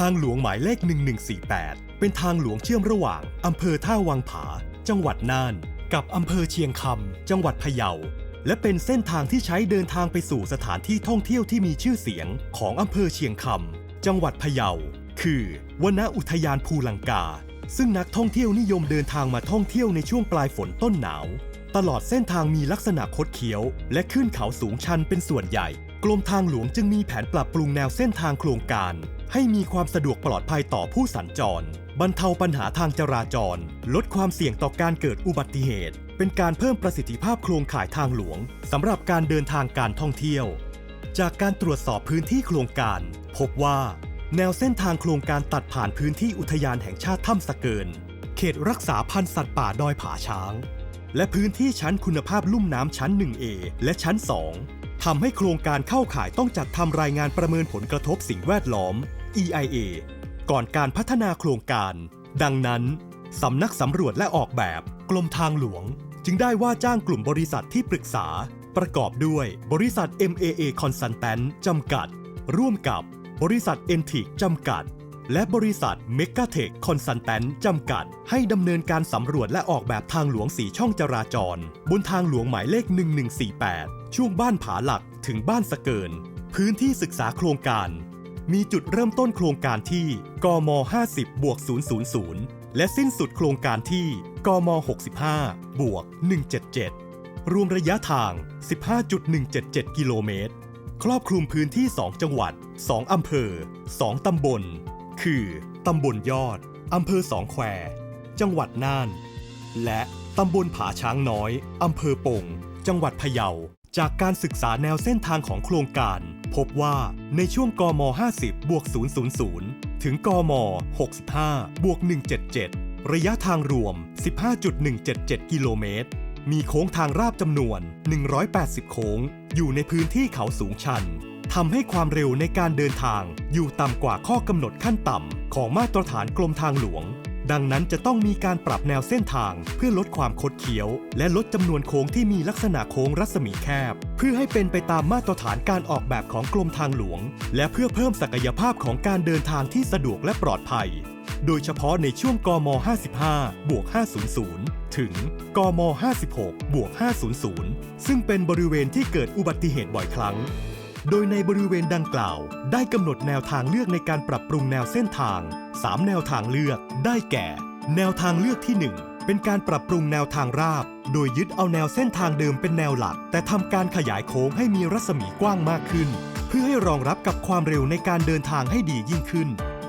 ทางหลวงหมายเลข 1148 เป็นทางหลวงเชื่อมระหว่างอำเภอท่าวังผา จังหวัดน่าน กับอำเภอเชียงคำจังหวัดพะเยา และเป็นเส้นทางที่ใช้เดินทางไปสู่สถานที่ท่องเที่ยวที่มีชื่อเสียงของอำเภอเชียงคำจังหวัดพะเยา คือวนอุทยานภูลังกา ซึ่งนักท่องเที่ยวนิยมเดินทางมาท่องเที่ยวในช่วงปลายฝนต้นหนาว ตลอดเส้นทางมีลักษณะคดเคี้ยว และขึ้นเขาสูงชันเป็นส่วนใหญ่ กรมทางหลวงจึงมีแผนปรับปรุงแนวเส้นทางโครงการ ให้มีความสะดวกปลอดภัยต่อผู้สัญจร บรรเทาปัญหาทางจราจร ลดความเสี่ยงต่อการเกิดอุบัติเหตุ เป็นการเพิ่มประสิทธิภาพโครงข่ายทางหลวงสำหรับการเดินทางการท่องเที่ยว จากการตรวจสอบพื้นที่โครงการ พบว่า แนวเส้นทางโครงการตัดผ่านพื้นที่อุทยานแห่งชาติถ้ำสะเกิน เขตรักษาพันธุ์สัตว์ป่าดอยผาช้าง และพื้นที่ชั้นคุณภาพลุ่มน้ำชั้น 1A และชั้น 2 ทำให้โครงการเข้าข่ายต้องจัดทำรายงานประเมินผลกระทบสิ่งแวดล้อม EIA ก่อนการพัฒนาโครงการ ดังนั้นสำนักสำรวจและออกแบบกรมทางหลวง จึงได้ว่าจ้างกลุ่มบริษัทที่ปรึกษา ประกอบด้วยบริษัท MAA Consultant จำกัด ร่วมกับบริษัท e n t i c จำกัด และบริษัท m e g a t e c h Consultant จำกัด ให้ดำเนินการสำรวจและออกแบบทางหลวงสีช่องจราจร บนทางหลวงหมายเลข 1148 ช่วงบ้านผาหลักถึงบ้านสะเกิน พื้นที่ศึกษาโครงการ มีจุดเริ่มต้นโครงการที่กม 50บวก000 และสิ้นสุดโครงการที่กม 65บวก177 รวมระยะทาง 15.177 กิโลเมตร ครอบคลุมพื้นที่ 2 จังหวัด 2 อำเภอ 2 ตำบล คือตำบลยอด อำเภอสองแคว จังหวัดน่าน และตำบลผาช้างน้อย อำเภอปง จังหวัดพะเยา จากการศึกษาแนวเส้นทางของโครงการ พบว่าในช่วงกม 50บวก000 ถึงกม 65บวก177 ระยะทางรวม 15.177 กิโลเมตร มีโค้งทางราบจำนวน 180 โค้ง อยู่ในพื้นที่เขาสูงชันทำให้ความเร็วในการเดินทางอยู่ต่ำกว่าข้อกำหนดขั้นต่ำของมาตรฐานกรมทางหลวง ดังนั้นจะต้องมีการปรับแนวเส้นทาง เพื่อลดความคดเคี้ยว และลดจำนวนโค้งที่มีลักษณะโค้งรัศมีแคบ เพื่อให้เป็นไปตามมาตรฐานการออกแบบของกรมทางหลวง และเพื่อเพิ่มศักยภาพของการเดินทางที่สะดวกและปลอดภัย โดยเฉพาะในช่วงกม 55 บวก 500 ถึง กม 56 บวก 500 ซึ่งเป็นบริเวณที่เกิดอุบัติเหตุบ่อยครั้ง โดยในบริเวณดังกล่าว ได้กำหนดแนวทางเลือกในการปรับปรุงแนวเส้นทาง 3 แนวทางเลือกได้แก่ แนวทางเลือกที่ 1 เป็นการปรับปรุงแนวทางราบ โดยยึดเอาแนวเส้นทางเดิมเป็นแนวหลัก แต่ทำการขยายโค้งให้มีรัศมีกว้างมากขึ้น เพื่อให้รองรับกับความเร็วในการเดินทางให้ดียิ่งขึ้น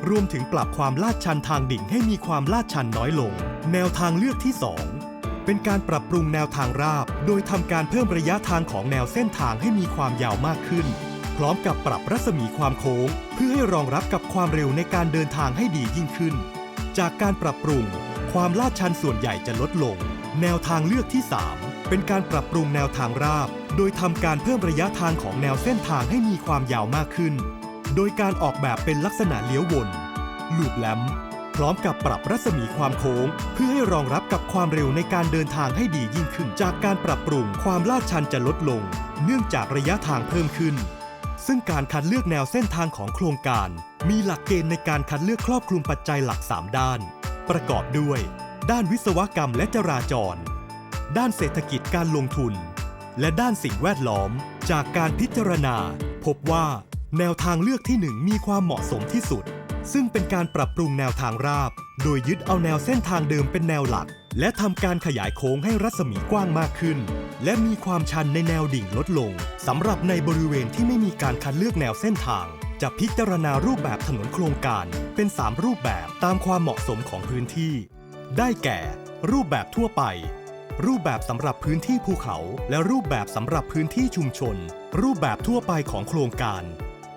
รวมถึงปรับความลาดชันทางดิ่งให้มีความลาดชันน้อยลง แนวทางเลือกที่ 2 เป็นการปรับปรุงแนวทางราบ โดยทำการเพิ่มระยะทางของแนวเส้นทางให้มีความยาวมากขึ้น พร้อมกับปรับรัศมีความโค้ง เพื่อให้รองรับกับความเร็วในการเดินทางให้ดียิ่งขึ้น จากการปรับปรุง ความลาดชันส่วนใหญ่จะลดลง แนวทางเลือกที่ 3 เป็นการปรับปรุงแนวทางราบ โดยทำการเพิ่มระยะทางของแนวเส้นทางให้มีความยาวมากขึ้น โดยการออกแบบเป็นลักษณะเลี้ยววนลูปแลม พร้อมกับปรับรัศมีความโค้ง เพื่อให้รองรับกับความเร็วในการเดินทางให้ดียิ่งขึ้น จากการปรับปรุงความลาดชันจะลดลง เนื่องจากระยะทางเพิ่มขึ้น ซึ่งการคัดเลือกแนวเส้นทางของโครงการ มีหลักเกณฑ์ในการคัดเลือกครอบคลุมปัจจัยหลัก 3 ด้าน ประกอบด้วย ด้านวิศวกรรมและจราจร ด้านเศรษฐกิจการลงทุน และด้านสิ่งแวดล้อม จากการพิจารณา พบว่า แนวทางเลือกที่ 1 มีความเหมาะสมที่สุด ซึ่งเป็นการปรับปรุงแนวทางราบ โดยยึดเอาแนวเส้นทางเดิมเป็นแนวหลัก และทำการขยายโค้งให้รัศมีกว้างมากขึ้น และมีความชันในแนวดิ่งลดลงสำหรับในบริเวณที่ไม่มีการคัดเลือกแนวเส้นทาง จะพิจารณารูปแบบถนนโครงการเป็น 3 รูปแบบตามความเหมาะสมของพื้นที่ ได้แก่ รูปแบบทั่วไป รูปแบบสำหรับพื้นที่ภูเขา และรูปแบบสำหรับพื้นที่ชุมชน รูปแบบทั่วไปของโครงการ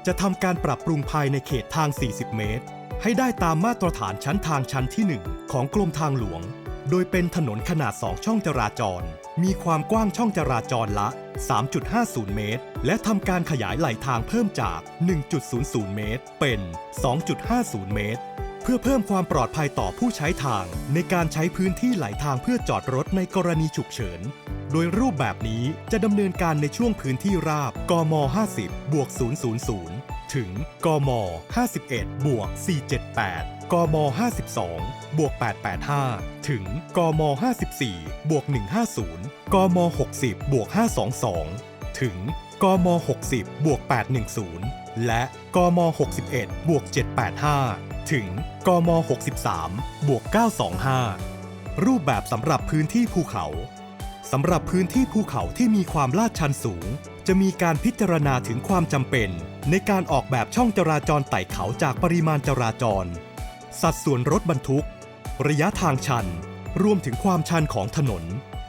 จะทำการปรับปรุงภายในเขตทาง 40 เมตร ให้ได้ตามมาตรฐานชั้นทางชั้นที่ 1 ของกรมทางหลวง โดยเป็นถนนขนาด 2 ช่องจราจร มีความกว้างช่องจราจรละ 3.50 เมตร และทำการขยายไหลทางเพิ่มจาก 1.00 เมตร เป็น 2.50 เมตร เพื่อเพิ่มความปลอดภัยต่อผู้ใช้ทาง ในการใช้พื้นที่ไหลทางเพื่อจอดรถในกรณีฉุกเฉิน โดยรูปแบบนี้จะดำเนินการในช่วงพื้นที่ราบ กม 50 บวก 000 ถึง กม 51 บวก 478 กม 52 บวก 885 ถึง กม 54 บวก 150 กม 60 บวก 522 ถึง กม 60 บวก 810 และ กม 61 บวก 785 ถึง กม 63 บวก 925 รูปแบบสำหรับพื้นที่ภูเขา สำหรับพื้นที่ภูเขาที่มีความลาดชันสูง จะมีการพิจารณาถึงความจำเป็น ในการออกแบบช่องจราจรไต่เขาจากปริมาณจราจร สัดส่วนรถบรรทุก ระยะทางชัน รวมถึงความชันของถนน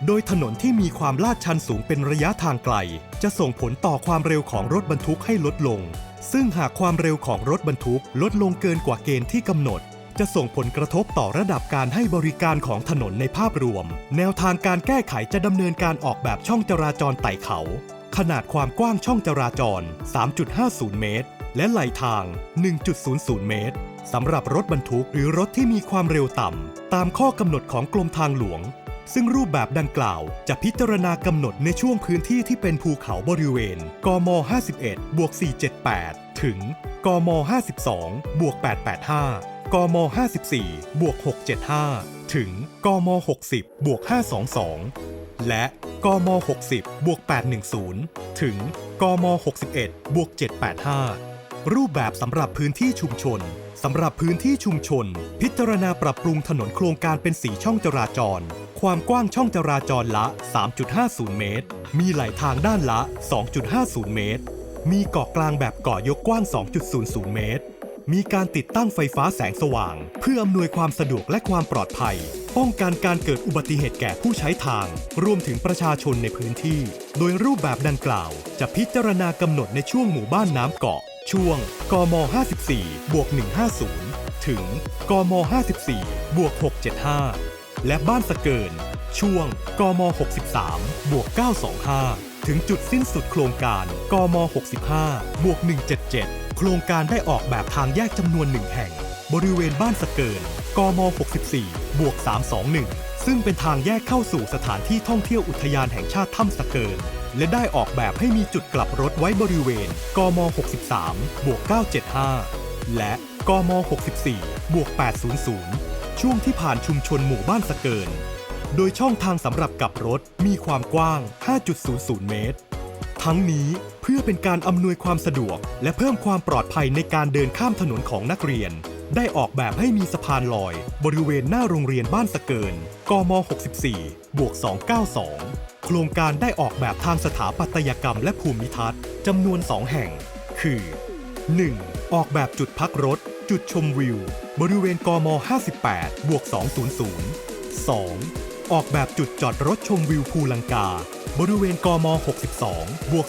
โดยถนนที่มีความลาดชันสูงเป็นระยะทางไกล จะส่งผลต่อความเร็วของรถบรรทุกให้ลดลง ซึ่งหากความเร็วของรถบรรทุกลดลงเกินกว่าเกณฑ์ที่กำหนด จะส่งผลกระทบต่อระดับการให้บริการของถนนในภาพรวม แนวทางการแก้ไขจะดำเนินการออกแบบช่องจราจรไต่เขา ขนาดความกว้างช่องจราจร 3.50 เมตร และไหลทาง 1.00 เมตรสำหรับรถบรรทุกหรือรถที่มีความเร็วต่ำ ตามข้อกำหนดของกรมทางหลวง ซึ่งรูปแบบดังกล่าวจะพิจารณากำหนดในช่วงพื้นที่ที่เป็นภูเขาบริเวณ กม 51บวก478 ถึง กม 52บวก885 กม 54 บวก 675 ถึง กม 60 บวก 522 และ กม 60 บวก 810 ถึง กม 61 บวก 785 รูปแบบสำหรับพื้นที่ชุมชนสำหรับพื้นที่ชุมชน พิจารณาปรับปรุงถนนโครงการเป็น4ช่องจราจร ความกว้างช่องจราจรละ 3.50 เมตร มีไหลทางด้านละ 2.50 เมตร มีเกาะกลางแบบเกาะยกกว้าง 2.00 เมตร มีการติดตั้งไฟฟ้าแสงสว่าง เพื่ออำนวยความสะดวกและความปลอดภัย ป้องกันการเกิดอุบัติเหตุแก่ผู้ใช้ทาง รวมถึงประชาชนในพื้นที่ โดยรูปแบบดังกล่าว จะพิจารณากำหนดในช่วงหมู่บ้านน้ำเกาะ ช่วง กม 54บวก150 ถึง กม 54บวก675 และบ้านสะเกิน ช่วง กม 63บวก925 ถึงจุดสิ้นสุดโครงการ กม 65บวก177 โครงการได้ออกแบบทางแยกจำนวนหนึ่งแห่ง บริเวณบ้านสะเกินกม 64 บวก 321 ซึ่งเป็นทางแยกเข้าสู่สถานที่ท่องเที่ยวอุทยานแห่งชาติถ้ำสะเกิน และได้ออกแบบให้มีจุดกลับรถไว้บริเวณ กม 63 บวก 975 และกม 64 บวก 800 ช่วงที่ผ่านชุมชนหมู่บ้านสะเกิน โดยช่องทางสำหรับกลับรถมีความกว้าง 5.00 เมตร ทั้งนี้ เพื่อเป็นการอำนวยความสะดวก และเพิ่มความปลอดภัยในการเดินข้ามถนนของนักเรียน ได้ออกแบบให้มีสะพานลอย บริเวณหน้าโรงเรียนบ้านสะเกิน กม 64 บวก 292 โครงการได้ออกแบบทางสถาปัตยกรรมและภูมิทัศน์จำนวน 2 แห่ง คือ 1. ออกแบบจุดพักรถ จุดชมวิว บริเวณกม 58 บวก 200 2. ออกแบบจุดจอดรถชมวิวภูลังกา บริเวณกม 62 บวก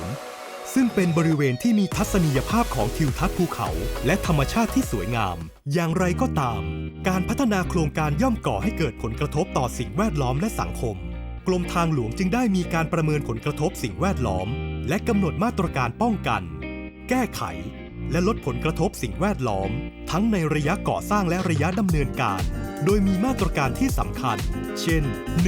000 ซึ่งเป็นบริเวณที่มีทัศนียภาพของทิวทัศน์ภูเขา และธรรมชาติที่สวยงาม อย่างไรก็ตาม การพัฒนาโครงการย่อมก่อให้เกิดผลกระทบต่อสิ่งแวดล้อมและสังคม กรมทางหลวงจึงได้มีการประเมินผลกระทบสิ่งแวดล้อม และกำหนดมาตรการป้องกัน แก้ไข และลดผลกระทบสิ่งแวดล้อม ทั้งในระยะก่อสร้างและระยะดำเนินการ โดยมีมาตรการที่สำคัญ เช่น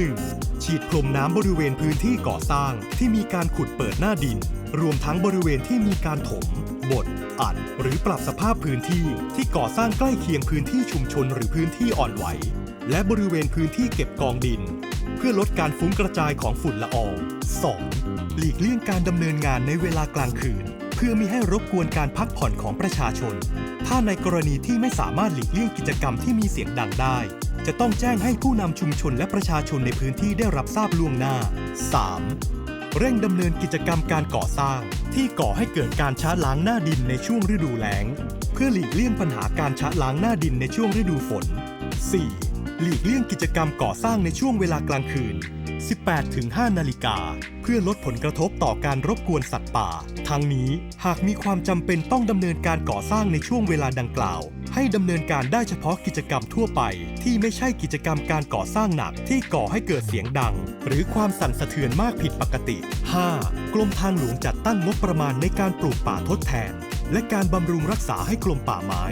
1. ฉีดพรมน้ำบริเวณพื้นที่ก่อสร้างที่มีการขุดเปิดหน้าดิน รวมทั้งบริเวณที่มีการถม บด อัด หรือปรับสภาพพื้นที่ที่ก่อสร้างใกล้เคียงพื้นที่ชุมชนหรือพื้นที่อ่อนไหว และบริเวณพื้นที่เก็บกองดิน เพื่อลดการฟุ้งกระจายของฝุ่นละออง 2. หลีกเลี่ยงการดำเนินงานในเวลากลางคืน เพื่อไม่ให้รบกวนการพักผ่อนของประชาชน ถ้าในกรณีที่ไม่สามารถหลีกเลี่ยงกิจกรรมที่มีเสียงดังได้ จะต้องแจ้งให้ผู้นำชุมชนและประชาชนในพื้นที่ได้รับทราบล่วงหน้า 3. เร่งดำเนินกิจกรรมการก่อสร้าง ที่ก่อให้เกิดการชะล้างหน้าดินในช่วงฤดูแล้ง เพื่อหลีกเลี่ยงปัญหาการชะล้างหน้าดินในช่วงฤดูฝน 4. หลีกเลี่ยงกิจกรรมก่อสร้างในช่วงเวลากลางคืน 18-5 นาฬิกา เพื่อลดผลกระทบต่อการรบกวนสัตว์ป่า ทั้งนี้หากมีความจำเป็นต้องดำเนินการก่อสร้างในช่วงเวลาดังกล่าว ให้ดำเนินการได้เฉพาะกิจกรรมทั่วไป ที่ไม่ใช่กิจกรรมการก่อสร้างหนักที่ก่อให้เกิดเสียงดัง หรือความสั่นสะเทือนมากผิดปกติ 5. กรมทางหลวงจัดตั้งงบประมาณในการปลูกป่าทดแทน และการบำรุงรักษาให้กรมป่าไม้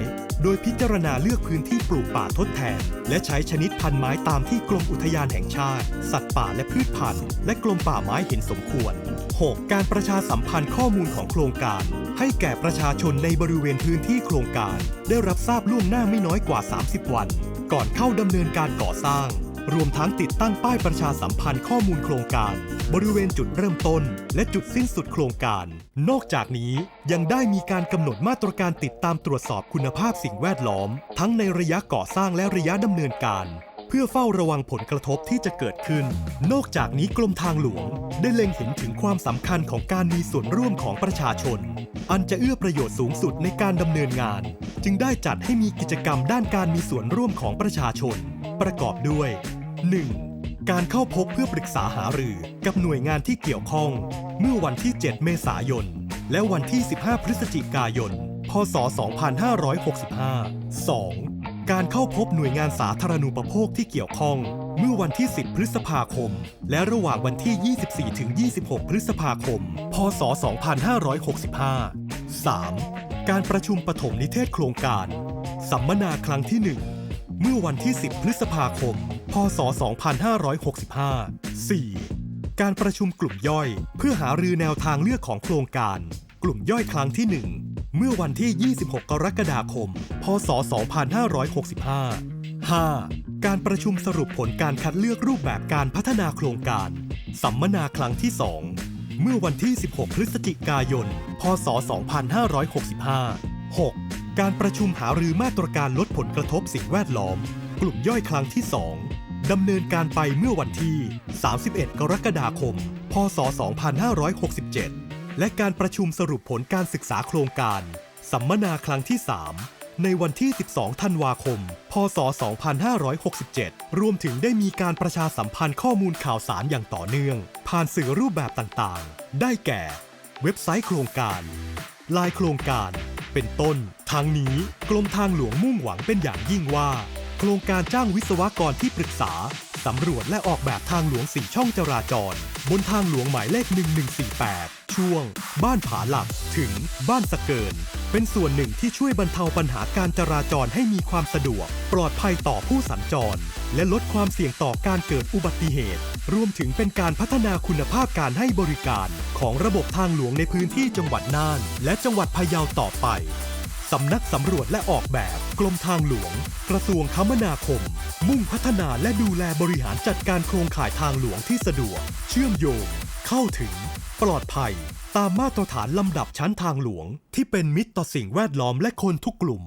โดยพิจารณาเลือกพื้นที่ปลูกป่าทดแทน และใช้ชนิดพันธุ์ไม้ตามที่กรมอุทยานแห่งชาติ สัตว์ป่าและพืชพันธุ์ และกรมป่าไม้เห็นสมควร 6. การประชาสัมพันธ์ข้อมูลของโครงการ ให้แก่ประชาชนในบริเวณพื้นที่โครงการ ได้รับทราบล่วงหน้าไม่น้อยกว่า 30 วัน ก่อนเข้าดำเนินการก่อสร้าง รวมทั้งติดตั้งป้ายประชาสัมพันธ์ข้อมูลโครงการ บริเวณจุดเริ่มต้น และจุดสิ้นสุดโครงการ นอกจากนี้ยังได้มีการกำหนดมาตรการติดตามตรวจสอบคุณภาพสิ่งแวดล้อม ทั้งในระยะก่อสร้างและระยะดำเนินการเพื่อเฝ้าระวังผลกระทบที่จะเกิดขึ้น นอกจากนี้กรมทางหลวง ได้เล็งเห็นถึงความสำคัญของการมีส่วนร่วมของประชาชน อันจะเอื้อประโยชน์สูงสุดในการดำเนินงาน จึงได้จัดให้มีกิจกรรมด้านการมีส่วนร่วมของประชาชน ประกอบด้วย 1. การเข้าพบเพื่อปรึกษาหารือกับหน่วยงานที่เกี่ยวข้อง เมื่อวันที่ 7 เมษายน และวันที่ 15 พฤศจิกายน พศ 2565 2. การเข้าพบหน่วยงานสาธารณูปโภคที่เกี่ยวข้อง เมื่อวันที่ 10 พฤษภาคม และระหว่างวันที่ 24ถึง26 พฤษภาคม พศ 2565 3. การประชุมปฐมนิเทศโครงการ สัมมนาครั้งที่ 1 เมื่อวันที่ 10 พฤษภาคม พศ 2565 4. การประชุมกลุ่มย่อย เพื่อหารือแนวทางเลือกของโครงการ กลุ่มย่อยครั้งที่ 1 เมื่อวันที่ 26 กรกฎาคม พศ 2565 5. การประชุมสรุปผลการคัดเลือกรูปแบบการพัฒนาโครงการ สัมมนาครั้งที่ 2 เมื่อวันที่ 16 พฤศจิกายน พศ 2565 6. การประชุมหารือมาตรการลดผลกระทบสิ่งแวดล้อม กลุ่มย่อยครั้งที่ 2 ดำเนินการไปเมื่อวันที่ 31 กรกฎาคม พศ 2567 และการประชุมสรุปผลการศึกษาโครงการ สัมมนาครั้งที่ 3 ในวันที่ 12 ธันวาคม พศ 2567 รวมถึงได้มีการประชาสัมพันธ์ข้อมูลข่าวสารอย่างต่อเนื่อง ผ่านสื่อรูปแบบต่างๆ ได้แก่ เว็บไซต์โครงการลายโครงการ เป็นต้นทางนี้กรมทางหลวงมุ่งหวังเป็นอย่างยิ่งว่า โครงการจ้างวิศวกรที่ปรึกษา สำรวจและออกแบบทางหลวงสี่ช่องจราจร บนทางหลวงหมายเลข 1148 ช่วง บ้านผาหลักถึงบ้านสะเกิน เป็นส่วนหนึ่งที่ช่วยบรรเทาปัญหาการจราจรให้มีความสะดวก ปลอดภัยต่อผู้สัญจร และลดความเสี่ยงต่อการเกิดอุบัติเหตุ รวมถึงเป็นการพัฒนาคุณภาพการให้บริการ ของระบบทางหลวงในพื้นที่จังหวัดน่าน และจังหวัดพะเยาต่อไป สำนักสำรวจและออกแบบกรมทางหลวง กระทรวงคมนาคม มุ่งพัฒนาและดูแลบริหารจัดการโครงข่ายทางหลวงที่สะดวก เชื่อมโยง เข้าถึง ปลอดภัย ตามมาตรฐานลำดับชั้นทางหลวง ที่เป็นมิตรต่อสิ่งแวดล้อมและคนทุกกลุ่ม